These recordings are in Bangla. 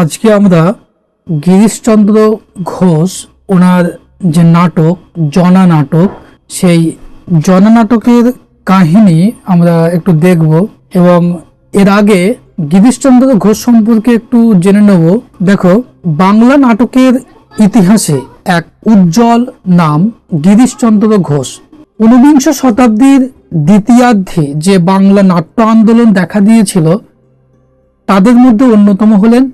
আজকে আমরা গিরিশচন্দ্র ঘোষ ওনার যে নাটক, জনা নাটক, সেই জনা নাটকের কাহিনী আমরা একটু দেখব এবং এর আগে গিরিশচন্দ্র ঘোষ সম্পর্কে একটু জেনে নেব। দেখো, বাংলা নাটকের ইতিহাসে এক উজ্জ্বল নাম গিরিশচন্দ্র ঘোষ। ঊনবিংশ শতাব্দীর দ্বিতীয়ার্ধে যে বাংলা নাট্য আন্দোলন দেখা দিয়েছিল, তাদের মধ্যে অন্যতম হলেন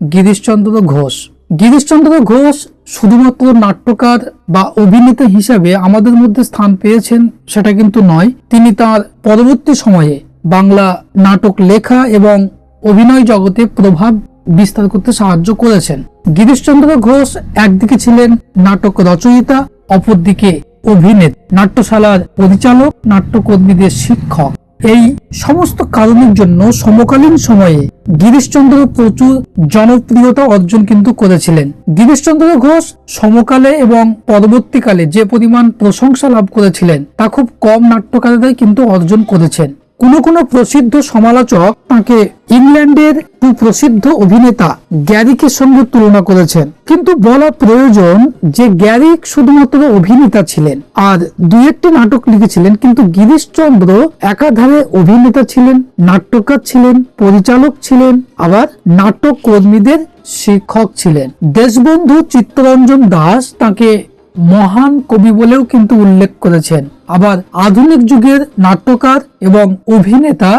গিরিশচন্দ্র ঘোষ। গিরিশচন্দ্র ঘোষ শুধুমাত্র নাট্যকার বা অভিনেতা হিসাবে আমাদের মধ্যে স্থান পেয়েছেন সেটা কিন্তু নয়। তিনি তার পরবর্তী সময়ে বাংলা নাটক লেখা এবং অভিনয় জগতে প্রভাব বিস্তার করতে সাহায্য করেছেন। গিরিশচন্দ্র ঘোষ একদিকে ছিলেন নাটক রচয়িতা, অপরদিকে অভিনেত। নাট্যশালার পরিচালক, নাট্যকর্মীদের শিক্ষক। এই সমস্ত কারণের জন্য সমকালীন সময়ে গিরিশচন্দ্র প্রচুর জনপ্রিয়তা অর্জন কিন্তু করেছিলেন। গিরিশচন্দ্র ঘোষ সমকালে এবং পরবর্তীকালে যে পরিমাণ প্রশংসা লাভ করেছিলেন, তা খুব কম নাট্যকারেরাই কিন্তু অর্জন করেছেন। কোনো কোনো প্রসিদ্ধ সমালোচক তাকে ইংল্যান্ডের সুপ্রসিদ্ধ অভিনেতা গ্যারিকের সঙ্গে তুলনা করেছেন। কিন্তু বলা প্রয়োজন যে গ্যারিক শুধুমাত্র অভিনেতা ছিলেন, আর দু একটি নাটক লিখেছিলেন, কিন্তু গিরিশচন্দ্র একাধারে অভিনেতা ছিলেন, নাট্যকার ছিলেন, পরিচালক ছিলেন, আবার নাটক কর্মীদের শিক্ষক ছিলেন। দেশবন্ধু চিত্তরঞ্জন দাস তাকে মহান কবি বলেও কিন্তু উল্লেখ করেছেন। আবার আধুনিক যুগের নাট্যকার এবং অভিনেতা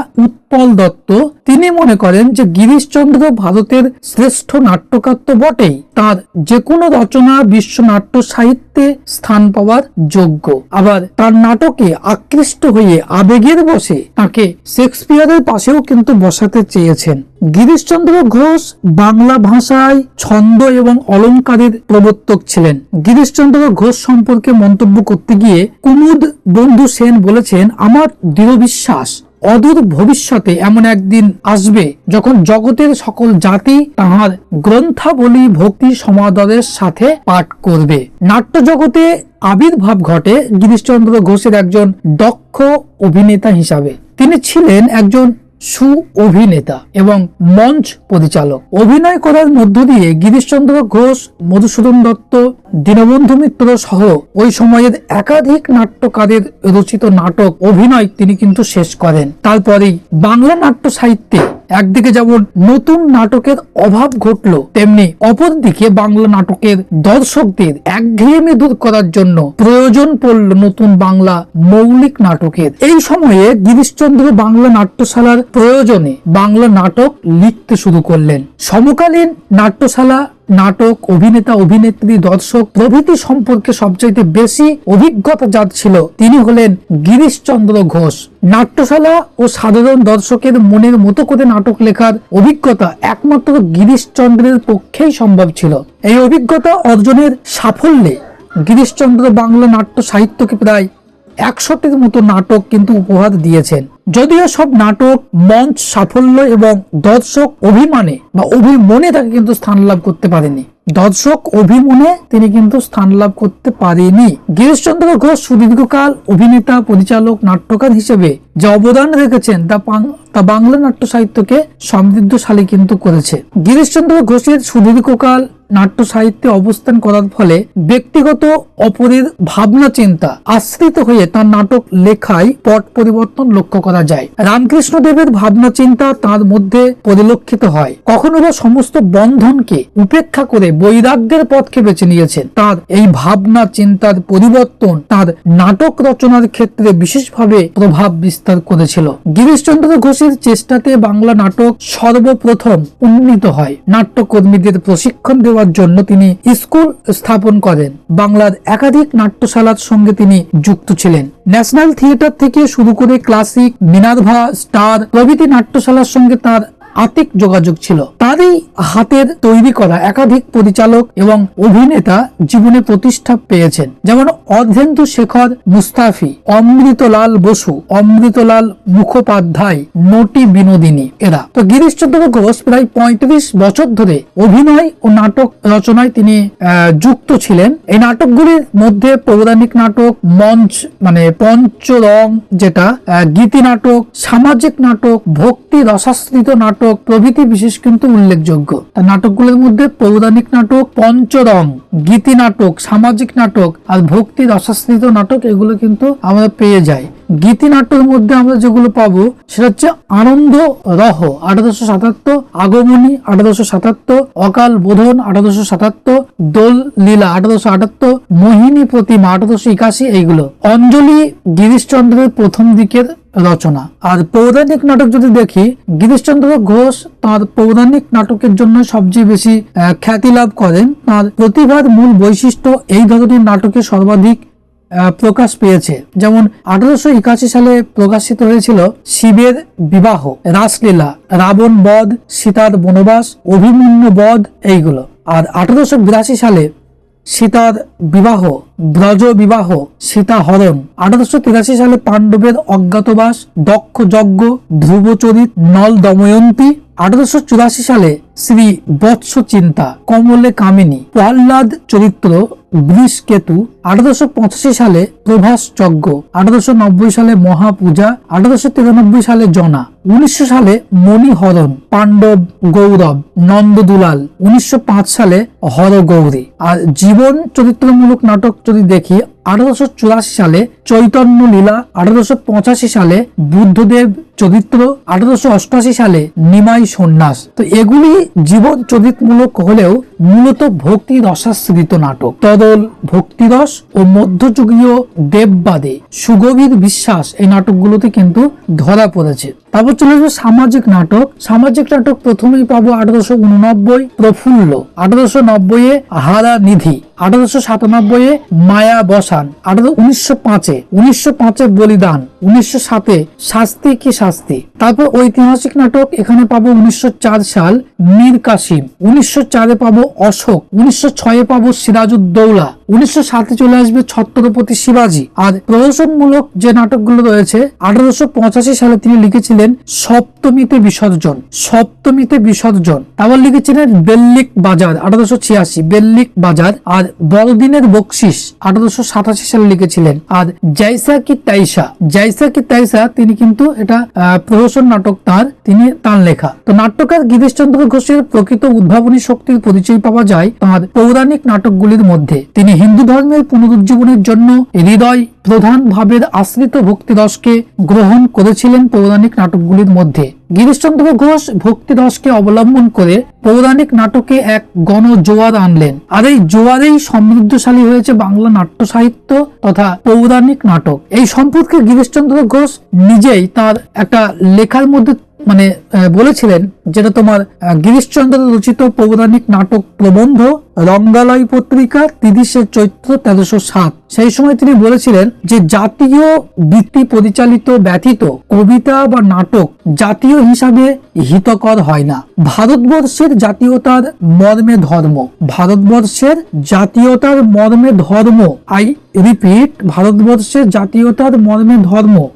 উৎপল দত্ত, তিনি মনে করেন যে গিরিশচন্দ্র ভারতের শ্রেষ্ঠ নাট্যকার তো বটেই। তার যে কোনো রচনা বিশ্ব নাট্য সাহিত্যে স্থান পাওয়ার যোগ্য। আবার তার নাটকে আকৃষ্ট হয়ে আবেগের বসে তাকে শেক্সপিয়ারের পাশেও কিন্তু বসাতে চেয়েছেন। গিরিশচন্দ্র ঘোষ বাংলা ভাষায় ছন্দ এবং অলঙ্কারের প্রবর্তক ছিলেন। গিরিশচন্দ্র ঘোষ সম্পর্কে মন্তব্য করতে গিয়ে কুমুদ বন্ধু সেন বলেছেন, আমার দৃঢ় বিশ্বাস অদূর ভবিষ্যতে এমন একদিন আসবে যখন জগতের সকল জাতি তাহার গ্রন্থাবলী ভক্তি সমাদরের সাথে পাঠ করবে। নাট্য জগতে আবির্ভাব ঘটে গিরিশচন্দ্র ঘোষের একজন দক্ষ অভিনেতা হিসাবে। তিনি ছিলেন একজন সু অভিনেতা এবং মঞ্চ পরিচালক। অভিনয় করার মধ্য দিয়ে গিরিশচন্দ্র ঘোষ, মধুসূদন দত্ত, দীনবন্ধু মিত্র সহ ওই সময়ের একাধিক নাট্যকারের রচিত নাটক অভিনয় তিনি কিন্তু শেষ করেন। তারপরেই বাংলা নাট্য সাহিত্যে একদিকে যেমন নতুন নাটকের অভাব ঘটলো, তেমনি অপরদিকে বাংলা নাটকের দর্শকদের একঘেয়েমি দূর করার জন্য প্রয়োজন পড়ল নতুন বাংলা মৌলিক নাটকের। এই সময়ে গিরিশচন্দ্র বাংলা নাট্যশালার প্রয়োজনে বাংলা নাটক লিখতে শুরু করলেন। সমকালীন নাট্যশালা নাটক, অভিনেতা, অভিনেত্রী, দর্শক প্রভৃতি সম্পর্কে সবচাইতে বেশি অভিজ্ঞতা যার ছিল তিনি হলেন গিরিশচন্দ্র ঘোষ। নাট্যশালা ও সাধারণ দর্শকের মনের মতো করে নাটক লেখার অভিজ্ঞতা একমাত্র গিরিশচন্দ্রের পক্ষেই সম্ভব ছিল। এই অভিজ্ঞতা অর্জনের সাফল্যে গিরিশচন্দ্র বাংলা নাট্য সাহিত্যকে প্রায় একশোটির মতো নাটক কিন্তু উপহার দিয়েছেন। যদিও সব নাটক, মঞ্চ, সাফল্য এবং দর্শক অভিমানে বা অভিমনে তাকে কিন্তু স্থান লাভ করতে পারেনি। দর্শক অভিমনে তিনি কিন্তু স্থান লাভ করতে পারেনি। গিরিশচন্দ্র ঘোষ সুদীর্ঘকাল অভিনেতা, পরিচালক, নাট্যকার হিসেবে যে অবদান রেখেছেন তা তা বাংলা নাট্য সাহিত্যকে সমৃদ্ধশালী কিন্তু করেছে। গিরিশচন্দ্র ঘোষের সুদীর্ঘকাল নাট্য সাহিত্যে অবস্থান করার ফলে ব্যক্তিগত অপরের ভাবনা চিন্তা আশ্রিত হয়ে তার নাটক লেখায় পট পরিবর্তন লক্ষ্য করা যায়। রামকৃষ্ণ দেবের ভাবনা চিন্তা তার মধ্যে পরিলক্ষিত হয়। কখনো বা সমস্ত বন্ধনকে উপেক্ষা করে বৈরাগ্যের পথকে বেছে নিয়েছেন। তার এই ভাবনা চিন্তার পরিবর্তন তার নাটক রচনার ক্ষেত্রে বিশেষভাবে প্রভাব বিস্তার করেছিল। গিরিশচন্দ্র ঘোষের চেষ্টাতে বাংলা নাটক সর্বপ্রথম উন্নীত হয়। নাট্যকর্মীদের প্রশিক্ষণ দেওয়ার জন্য তিনি স্কুল স্থাপন করেন। বাংলার একাধিক নাট্যশালার সঙ্গে তিনি যুক্ত ছিলেন। ন্যাশনাল থিয়েটার থেকে শুরু করে ক্লাসিক, মিনার্ভা, স্টার প্রভৃতি নাট্যশালার সঙ্গে তার আতিক যোগাযোগ ছিল। তারই হাতের তৈরি করা একাধিক পরিচালক এবং অভিনেতা জীবনে প্রতিষ্ঠা পেয়েছেন। যেমন অর্ধেন্দু শেখর মুস্তাফি, অমৃতলাল বসু, অমৃতলাল মুখোপাধ্যায়, নটি বিনোদিনী এরা। তো গিরিশ গিরিশচন্দ্র ঘোষ প্রায় পঁয়ত্রিশ বছর ধরে অভিনয় ও নাটক রচনায় তিনি যুক্ত ছিলেন। এই নাটকগুলির মধ্যে পৌরাণিক নাটক, মঞ্চ মানে পঞ্চরং যেটা গীতি নাটক, সামাজিক নাটক, ভক্তি রসাশ্রিত নাটক নাটক প্রভৃতি বিশেষ কিন্তু উল্লেখযোগ্য। তার নাটকগুলোর মধ্যে পৌরাণিক নাটক, পঞ্চরং, গীতি নাটক, সামাজিক নাটক আর ভক্তি রসাশ্রিত নাটক এগুলো কিন্তু আমরা পেয়ে যাই। গীতি নাটকের মধ্যে আমরা যেগুলো পাবো সেটা হচ্ছে আনন্দ রহ আঠারোশো সাতাত্তর, আগমনী আঠারোশো সাতাত্তর, অকাল বোধন আঠারোশো সাতাত্তর, দোল লীলা আঠারোশো আটাত্তর, মোহিনী প্রতিমা আঠারোশো একাশি, এইগুলো। অঞ্জলি গিরিশচন্দ্রের প্রথম দিকের রচনা। আর পৌরাণিক নাটক যদি দেখি, গিরিশচন্দ্র ঘোষ তার পৌরাণিক নাটকের জন্য সবচেয়ে বেশি খ্যাতি লাভ করেন। তার প্রতিভার মূল বৈশিষ্ট্য এই ধরনের নাটকে সর্বাধিক প্রকাশ পেয়েছে। যেমন আঠারোশো একাশি সালে প্রকাশিত হয়েছিল শিবের বিবাহ, রাসলীলা, রাবণ বধ, সীতার বনবাস, অভিমন্যু বধ, এইগুলো। আর আঠারোশো বিরাশি সালে সীতার বিবাহ, ব্রজ বিবাহ, সীতা হরণ আঠারোশো তিরাশি সালে পাণ্ডবের অজ্ঞাতবাস, দক্ষ যজ্ঞ, ধ্রুবচরিত নল দময়ন্তী। আঠারোশো চুরাশি সালে শ্রী বৎস চিন্তা, কমলে কামিনী। প্রহ্লাদ চরিত্র বৃষকেতু আঠারোশো পঁচাশি সালে প্রভাস যজ্ঞ, আঠারোশো নব্বই সালে মহাপূজা, আঠারোশো তিরানব্বই সালে জনা, উনিশশো সালে মণিহরণ, পাণ্ডব গৌরব নন্দ দুলাল উনিশশো সালে হরগৌরী। আর জীবন চরিত্রমূলক নাটক যদি দেখি, আঠারোশো চুরাশি সালে চৈতন্য লীলা আঠারোশো পঁচাশি সালে বুদ্ধদেব চরিত্র, আঠারোশো অষ্টআশি সালে নিমাই সন্ন্যাস। তো এগুলি জীবন চরিতমূলক হলেও মূলত ভক্তি রসাশ্রিত নাটক। তদল ভক্তিরস ও মধ্যযুগীয় দেববাদে সুগভীর বিশ্বাস এই নাটকগুলোতে কিন্তু ধরা পড়েছে। তারপর চলে আসবে সামাজিক নাটক। সামাজিক নাটক প্রথমেই পাবো আঠারোশো উননব্বই প্রফুল্ল, আঠারোশো নব্বই এ হারা নিধি, আঠারোশো সাতানব্বই এ মায়া বসান, আঠারো, উনিশশো পাঁচে উনিশশো পাঁচে বলিদান, উনিশশো সাতে শাস্তি কি শাস্তি। তারপর ঐতিহাসিক নাটক এখানে পাবো উনিশশো চার সাল মীর কাসিম, উনিশশো চারে পাবো অশোক, উনিশশো ছয়ে পাবো সিরাজউদ্দৌলা, উনিশশো সাতে চলে আসবে ছত্রপতি শিবাজি। আর প্রদর্শনমূলক যে নাটকগুলো রয়েছে, আঠারোশো পঁচাশি সালে তিনি লিখেছিলেন সপ্তমীতে বিসর্জন সপ্তমীতে বিসর্জন। তারপর লিখেছিলেন বেল্লিক বাজার, আঠারোশো ছিয়াশি, বেল্লিক বাজার। আর বড়দিনের বকশিস, আঠারোশো সাতাশি সালে লিখেছিলেন। আর জাইসা কি তাইসা, জাইসা কি তাইসা, তিনি কিন্তু এটা প্রহসন নাটক তার, তিনি তার লেখা। তো নাট্যকার গিরিশচন্দ্র ঘোষের প্রকৃত উদ্ভাবনী শক্তির পরিচয় পাওয়া যায় তার পৌরাণিক নাটকগুলির মধ্যে। তিনি হিন্দু ধর্মের পুনরুজ্জীবনের জন্য হৃদয় প্রধান ভাবের আশ্রিত ভক্তিরসকে গ্রহণ করেছিলেন পৌরাণিক নাটকগুলির মধ্যে। গিরিশচন্দ্র ঘোষ ভক্তিরসকে অবলম্বন করে পৌরাণিক নাটকে এক গণ জোয়ার আনলেন। আর এই জোয়ারেই সমৃদ্ধশালী হয়েছে বাংলা নাট্য সাহিত্য তথা পৌরাণিক নাটক। এই সম্পর্কে গিরিশচন্দ্র ঘোষ নিজেই তার একটা লেখার মধ্যে মানে বলেছিলেন যেটা তোমার গিরিশচন্দ্র রচিত পৌরাণিক নাটক প্রবন্ধ, রঙ্গালয় পত্রিকা তিরিশে চৈত্র তেরোশো সাত। সেই সময় তিনি বলেছিলেন যে, জাতীয় বৃত্তি পরিচালিত ব্যতীত কবিতা বা নাটক জাতীয় হিসাবে হিতকর হয় না। ভারতবর্ষের জাতীয়তার মর্মে ধর্ম। ভারতবর্ষের জাতীয়তার মর্মে ধর্ম। আই রিপিট, ভারতবর্ষের জাতীয়তার মর্মে ধর্ম।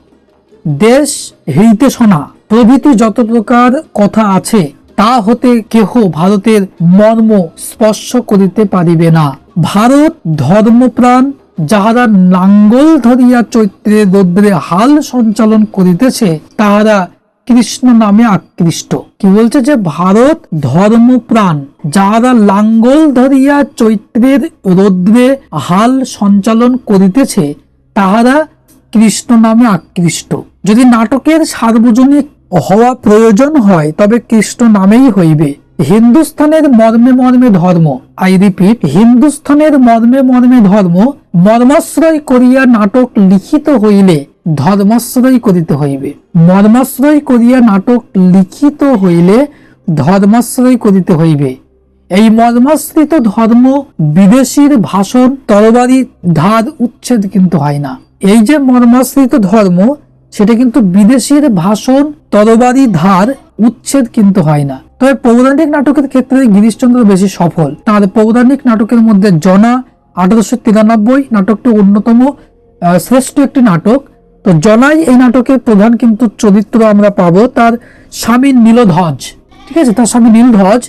দেশ হইতে শোনা প্রভৃতি যত প্রকার কথা আছে, তা হতে কেহ ভারতের মর্ম স্পর্শ করিতে পারিবে না। ভারত ধর্মপ্রাণ, যাহারা নাঙ্গল ধরিয়া চৈত্রে রৌদ্রে হাল সঞ্চালন করিতেছে, তাহারা কৃষ্ণ নামে আকৃষ্ট। কি বলছে যে, ভারত ধর্মপ্রাণ, যাহারা লাঙ্গল ধরিয়া চৈত্রের রৌদ্রে হাল সঞ্চালন করিতেছে, তাহারা কৃষ্ণ নামে আকৃষ্ট। যদি নাটকের সার্বজনিক হওয়া প্রয়োজন হয়, তবে কৃষ্ণ নামেই হইবে। হিন্দুস্থানের মর্মে মর্মে ধর্ম। আই রিপিট হিন্দুস্থানের মর্মে মর্মে ধর্ম, মর্মাশ্রয় করিয়া নাটক লিখিত হইলে ধর্মাশ্রয় করিতে হইবে। মর্মাশ্রয় করিয়া নাটক লিখিত হইলে ধর্মাশ্রয় করিতে হইবে। এই মর্মাশ্রিত ধর্ম বিদেশির ভাষণ, তরবারি, ধার, উচ্ছেদ কিন্তু হয় না। এই যে মর্মাশ্রিত ধর্ম সেটা কিন্তু বিদেশির ভাষণ তরবারি ধার, উচ্ছেদ কিন্তু হয় না। তবে পৌরাণিক নাটকের ক্ষেত্রে গিরিশচন্দ্র বেশি সফল। তার পৌরাণিক নাটকের মধ্যে জনা আঠারোশো তিরানব্বই নাটকটি অন্যতম শ্রেষ্ঠ একটি নাটক। তো জনাই এই নাটকের প্রধান কিন্তু চরিত্র আমরা পাবো তার স্বামী নীলধ্বজ। ঠিক আছে? তার স্বামী নীলধ্বজ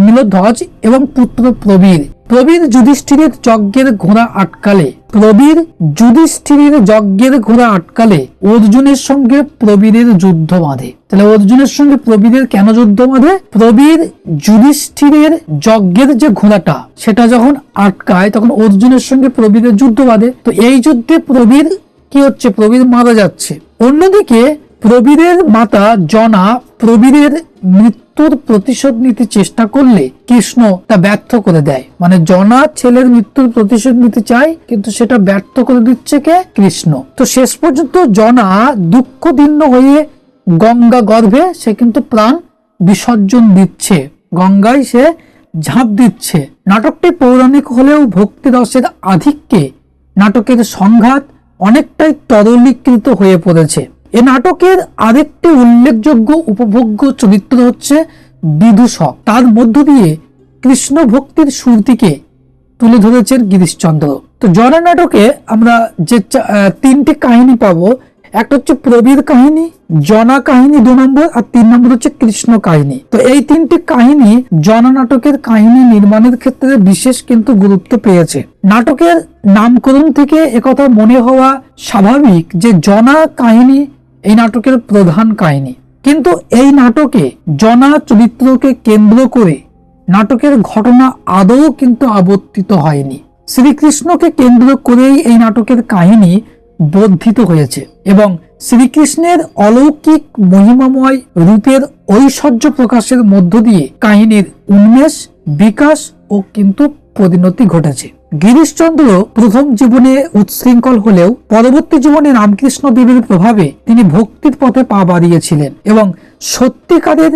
নীলধ্বজ এবং পুত্র প্রবীর। প্রবীর যুধিষ্ঠিরের যজ্ঞের ঘোড়া আটকালে। প্রবীর যুধিষ্ঠিরের যজ্ঞের ঘোড়া আটকালে। অর্জুনের সঙ্গে প্রবীরের যুদ্ধ বাঁধে। তাহলে অর্জুনের সঙ্গে প্রবীরের কেন যুদ্ধ বাঁধে? প্রবীর যুধিষ্ঠিরের যজ্ঞের যে ঘোড়াটা, সেটা যখন আটকায়, তখন অর্জুনের সঙ্গে প্রবীরের যুদ্ধ বাঁধে। তো এই যুদ্ধে প্রবীর কি হচ্ছে? প্রবীর মারা যাচ্ছে। অন্যদিকে প্রবীরের মাতা জনা প্রবীরের মৃত্যুর প্রতিশোধ নিতে চেষ্টা করলে কৃষ্ণ তা ব্যর্থ করে দেয়। মানে জনা ছেলের মৃত্যুর প্রতিশোধ নিতে চায়, কিন্তু সেটা ব্যর্থ করে দিচ্ছে কে? কৃষ্ণ। তো শেষ পর্যন্ত জনা দুঃখ দুঃখদীর্ণ হয়ে গঙ্গা গর্ভে সে কিন্তু প্রাণ বিসর্জন দিচ্ছে। গঙ্গায় সে ঝাঁপ দিচ্ছে। নাটকটি পৌরাণিক হলেও ভক্তি রসের আধিক্যে নাটকের সংঘাত অনেকটাই তরলীকৃত হয়ে পড়েছে। এ নাটকের আরেকটি উল্লেখযোগ্য উপভোগ্য চরিত্র হচ্ছে বিদূষক তার মধ্য দিয়ে কৃষ্ণ ভক্তির সুরটিকে তুলে ধরেছেন গিরিশচন্দ্র। তো জরা নাটকে আমরা যে তিনটি কাহিনী পাবো, একটা হচ্ছে প্রবীর কাহিনী, জনা কাহিনী দু নম্বর, আর তিন নম্বর হচ্ছে কৃষ্ণ কাহিনী। তো এই তিনটি কাহিনী জনা নাটকের কাহিনী নির্মাণের ক্ষেত্রে বিশেষ কিন্তু গুরুত্ব পেয়েছে। নাটকের নামকরণ থেকে একথা মনে হওয়া স্বাভাবিক যে জনা কাহিনী এই নাটকের প্রধান কাহিনী। কিন্তু এই নাটকে জনা চরিত্রকে কেন্দ্র করে নাটকের ঘটনা আদৌ কিন্তু আবর্তিত হয়নি। শ্রীকৃষ্ণকে কেন্দ্র করেই এই নাটকের কাহিনী বর্ধিত হয়েছে এবং শ্রীকৃষ্ণের অলৌকিক মহিমাময় রূপের ঐশ্বর্য প্রকাশের মধ্য দিয়ে কাহিনীর উন্মেষ, বিকাশ ও কিন্তু পরিণতি ঘটেছে। গিরিশচন্দ্র প্রথম জীবনে উচ্ছৃঙ্খল হলেও পরবর্তী জীবনে রামকৃষ্ণ দেবের প্রভাবে তিনি ভক্তির পথে পা বাড়িয়েছিলেন এবং সত্যিকারের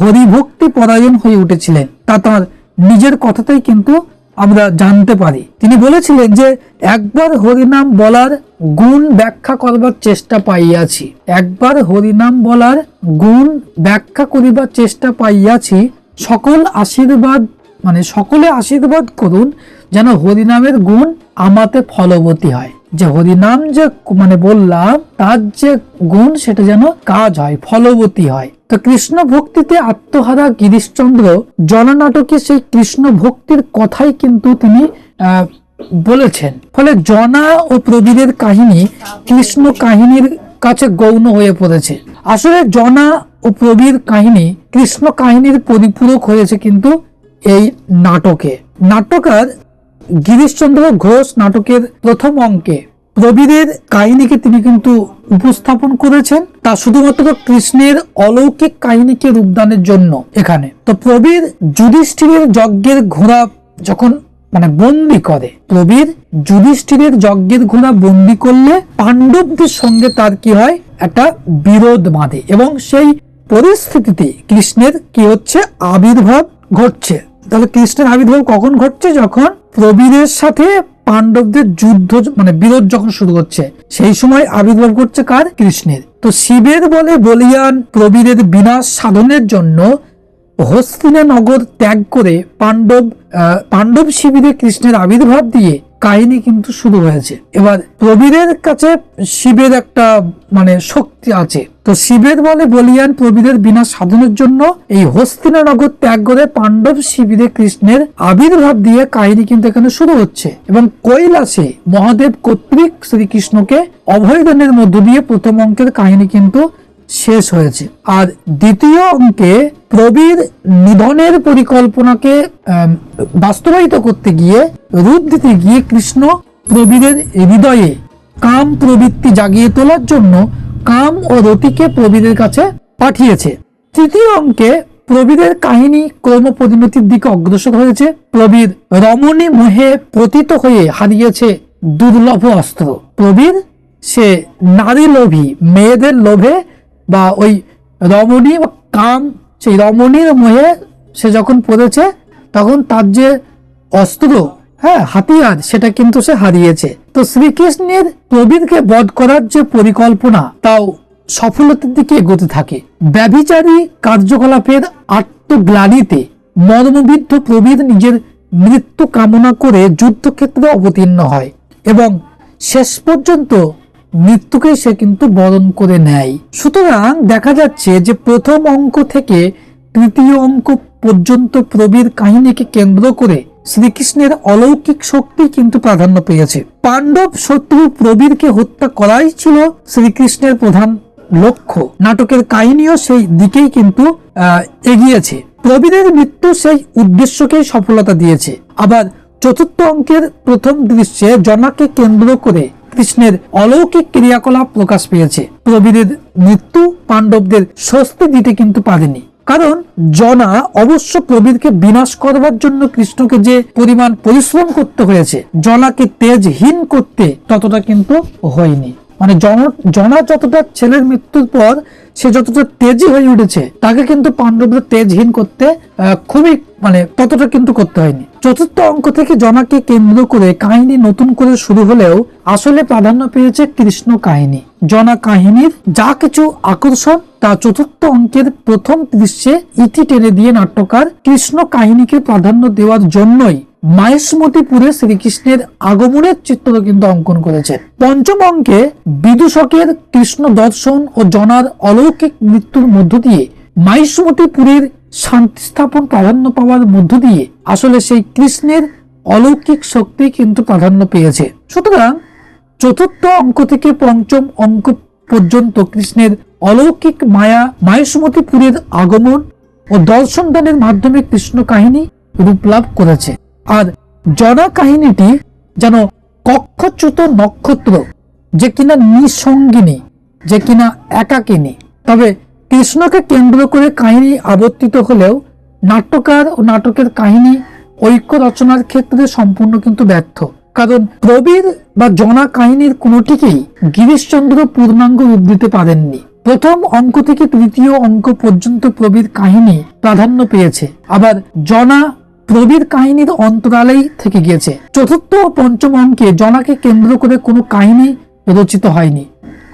হরিভক্তি পরায়ণ হয়ে উঠেছিলেন। তা তার নিজের কথাতেই কিন্তু আমরা জানতে পারি। তিনি বলেছিলেন যে, একবার হরিনাম বলার গুণ ব্যাখ্যা করবার চেষ্টা পাইয়াছি। একবার হরিনাম বলার গুণ ব্যাখ্যা করিবার চেষ্টা পাইয়াছি। সকল আশীর্বাদ মানে সকলে আশীর্বাদ করুন যেন হরিনামের গুণ আমাতে ফলবতী হয়। যে হরিনাম যে মানে বললাম, তার যে গুণ সেটা যেন কাজ হয়, ফলবতী হয়। তো কৃষ্ণ ভক্তিতে আত্মহারা গিরিশচন্দ্র জননাটকে সেই কৃষ্ণ ভক্তির কথাই কিন্তু তিনি বলেছেন। ফলে জনা ও প্রবীরের কাহিনী কৃষ্ণ কাহিনীর কাছে গৌণ হয়ে পড়েছে। আসলে জনা ও প্রবীর কাহিনী কৃষ্ণ কাহিনীর পরিপূরক হয়েছে কিন্তু এই নাটকে। নাটকার গিরিশচন্দ্র ঘোষ নাটকের প্রথম অঙ্কে প্রবীরের কাহিনীকে তিনি কিন্তু উপস্থাপন করেছেন, তা শুধুমাত্র কৃষ্ণের অলৌকিক কাহিনীকে রূপদানের জন্য এখানে। তো প্রবীর যুধিষ্ঠিরের যজ্ঞের ঘোড়া যখন মানে বন্দি করে, প্রবীর যুধিষ্ঠিরের যজ্ঞের ঘোড়া বন্দি করলে পাণ্ডবদের সঙ্গে তার কি হয়? একটা বিরোধ বাঁধে এবং সেই পরিস্থিতিতে কৃষ্ণের কি হচ্ছে? আবির্ভাব ঘটছে। তাহলে কৃষ্ণের আবির্ভাব কখন ঘটছে? যখন প্রবীরের সাথে পাণ্ডবদের যুদ্ধ মানে বিরোধ যখন শুরু হচ্ছে, সেই সময় আবির্ভাব করছে কার? কৃষ্ণের। তো শিবের বলে বলিয়ান প্রবীরের বিনাশ সাধনের জন্য হস্তিনা নগর ত্যাগ করে পাণ্ডব পাণ্ডব শিবিরে কৃষ্ণের আবির্ভাব দিয়ে কাহিনী কিন্তু শুরু হয়েছে। এবার প্রবীরের কাছে শিবের একটা মানে শক্তি আছে। তো শিবের বলে বলিয়ান প্রবীরের বিনা সাধনের জন্য এই হস্তিনা নগর ত্যাগ করে পাণ্ডব শিবিরে কৃষ্ণের আবির্ভাব দিয়ে কাহিনী কিন্তু এখানে শুরু হচ্ছে। এবং কৈলাসে মহাদেব কর্তৃক শ্রীকৃষ্ণকে অভয়দানের মধ্য দিয়ে প্রথম অঙ্কের কাহিনী কিন্তু শেষ হয়েছে। আর দ্বিতীয় অঙ্কে প্রবীর নিধনের পরিকল্পনাকে বাস্তবায়িত করতে গিয়ে রূপ দিতে গিয়ে কৃষ্ণ প্রবীরের হৃদয়ে কাম প্রবৃত্তি জাগিয়ে তোলার জন্য কাম ও রতিকে প্রবীরের কাছে পাঠিয়েছে। তৃতীয় অঙ্কে প্রবীরের কাহিনী ক্রম পরিণতির দিকে অগ্রসর হয়েছে। প্রবীর রমণী মোহে পতিত হয়ে হারিয়েছে দুর্লভ অস্ত্র। প্রবীর, সে নারী লোভী মেয়েদের লোভে বা ওই রমণী বা কাম, সেই রমণীর মোহে সে যখন পড়েছে, তখন তার যে অস্ত্র হ্যাঁ হাতিয়ার, সেটা কিন্তু সে হারিয়েছে। তো শ্রীকৃষ্ণের প্রবীরকে বধ করার যে পরিকল্পনা, তাও সফলতার দিকে এগোতে থাকে। ব্যভিচারী কার্যকলাপের আত্মগ্লানিতে মর্মবিদ্ধ প্রবীর নিজের মৃত্যু কামনা করে যুদ্ধক্ষেত্রে অবতীর্ণ হয় এবং শেষ পর্যন্ত মৃত্যুকে সে কিন্তু বরণ করে নেয়। সুতরাং দেখা যাচ্ছে যে প্রথম অঙ্ক থেকে তৃতীয় অঙ্ক পর্যন্ত প্রবীর কাহিনীকে কেন্দ্র করে শ্রীকৃষ্ণের অলৌকিক শক্তি কিন্তু প্রাধান্য পেয়েছে। পাণ্ডব শত্রু প্রবীরকে হত্যা করাই ছিল শ্রীকৃষ্ণের প্রধান লক্ষ্য। নাটকের কাহিনীও সেই দিকেই কিন্তু এগিয়েছে। প্রবীরের মৃত্যু সেই উদ্দেশ্যকেই সফলতা দিয়েছে। আবার চতুর্থ অঙ্কের প্রথম দৃশ্যে জনাকে কেন্দ্র করে কৃষ্ণের অলৌকিক ক্রিয়াকলাপ প্রকাশ পেয়েছে। প্রবীরের মৃত্যু পাণ্ডবদের স্বস্তি দিতে কিন্তু পারেনি। কারণ জনা অবশ্য প্রবীরকে বিনাশ করবার জন্য কৃষ্ণকে যে পরিমাণ পরিশ্রম করতে হয়েছে, জনাকে তেজহীন করতে ততটা কিন্তু হয়নি। মানে জন যতটা ছেলের মৃত্যুর পর সে যতটা তেজি হয়ে উঠেছে, তাকে কিন্তু পাণ্ডবরা তেজহীন করতে খুবই মানে ততটা কিন্তু করতে হয়নি। চতুর্থ অঙ্ক থেকে জনাকে কেন্দ্র করে কাহিনী নতুন করে শুরু হলেও আসলে প্রাধান্য পেয়েছে কৃষ্ণ কাহিনী। জনা কাহিনীর যা কিছু আকর্ষণ, তা চতুর্থ অঙ্কের প্রথম দৃশ্যে ইতি টেনে দিয়ে নাট্যকার কৃষ্ণ কাহিনীকে প্রাধান্য দেওয়ার জন্যই মাহেশমতিপুরে শ্রীকৃষ্ণের আগমনের চিত্র কিন্তু অঙ্কন করেছে। পঞ্চম অঙ্কে বিদূষকের কৃষ্ণ দর্শন ও জনার অলৌকিক মৃত্যুর মধ্য দিয়ে মাহেশমতিপুরের শান্তি স্থাপন প্রাধান্য পাওয়ার মধ্য দিয়ে আসলে সেই কৃষ্ণের অলৌকিক শক্তি কিন্তু প্রাধান্য পেয়েছে। সুতরাং চতুর্থ অঙ্ক থেকে পঞ্চম অঙ্ক পর্যন্ত কৃষ্ণের অলৌকিক মায়া মাহেশমতিপুরের আগমন ও দর্শন দানের মাধ্যমে কৃষ্ণ কাহিনী রূপ লাভ করেছে। আর জনা কাহিনীটি যেন কক্ষচ্যুত নক্ষত্র, যে কিনা নিঃসঙ্গিনী, যে কিনা একাকিনী। তবে কৃষ্ণকে কেন্দ্র করে কাহিনী আবর্তিত হলেও নাট্যকার ও নাটকের কাহিনী ঐক্য রচনার ক্ষেত্রে সম্পূর্ণ কিন্তু ব্যর্থ। কারণ প্রবীর বা জনা কাহিনীর কোনোটিকেই গিরিশচন্দ্র পূর্ণাঙ্গ রূপ দিতে পারেননি। প্রথম অঙ্ক থেকে তৃতীয় অঙ্ক পর্যন্ত প্রবীর কাহিনী প্রাধান্য পেয়েছে। আবার জনা প্রবীর কাহিনীর অন্তরালেই থেকে গিয়েছে। চতুর্থ ও পঞ্চম অঙ্কে জনাকে কেন্দ্র করে কোনো কাহিনী রচিত হয়নি।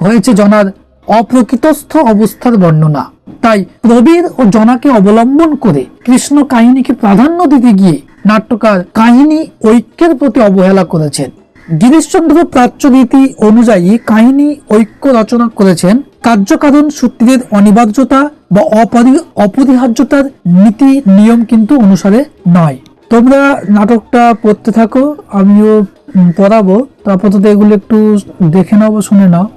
হয়েছে জনার অপ্রকৃতস্থ অবস্থার বর্ণনা। তাই প্রবীর ও জনাকে অবলম্বন করে কৃষ্ণ কাহিনীকে প্রাধান্য দিতে গিয়ে নাট্যকার কাহিনী ঐক্যের প্রতি অবহেলা করেছেন। গিরিশচন্দ্র প্রাচ্য রীতি অনুযায়ী কাহিনী ঐক্য রচনা করেছেন কার্যকারণ সূত্রের অনিবার্যতা বা অপরি- অপরিহার্যতার নীতি নিয়ম কিন্তু অনুসারে নয়। তোমরা নাটকটা পড়তে থাকো, আমিও পড়াবো। তো এগুলো একটু দেখে নাও বা শুনে নাও।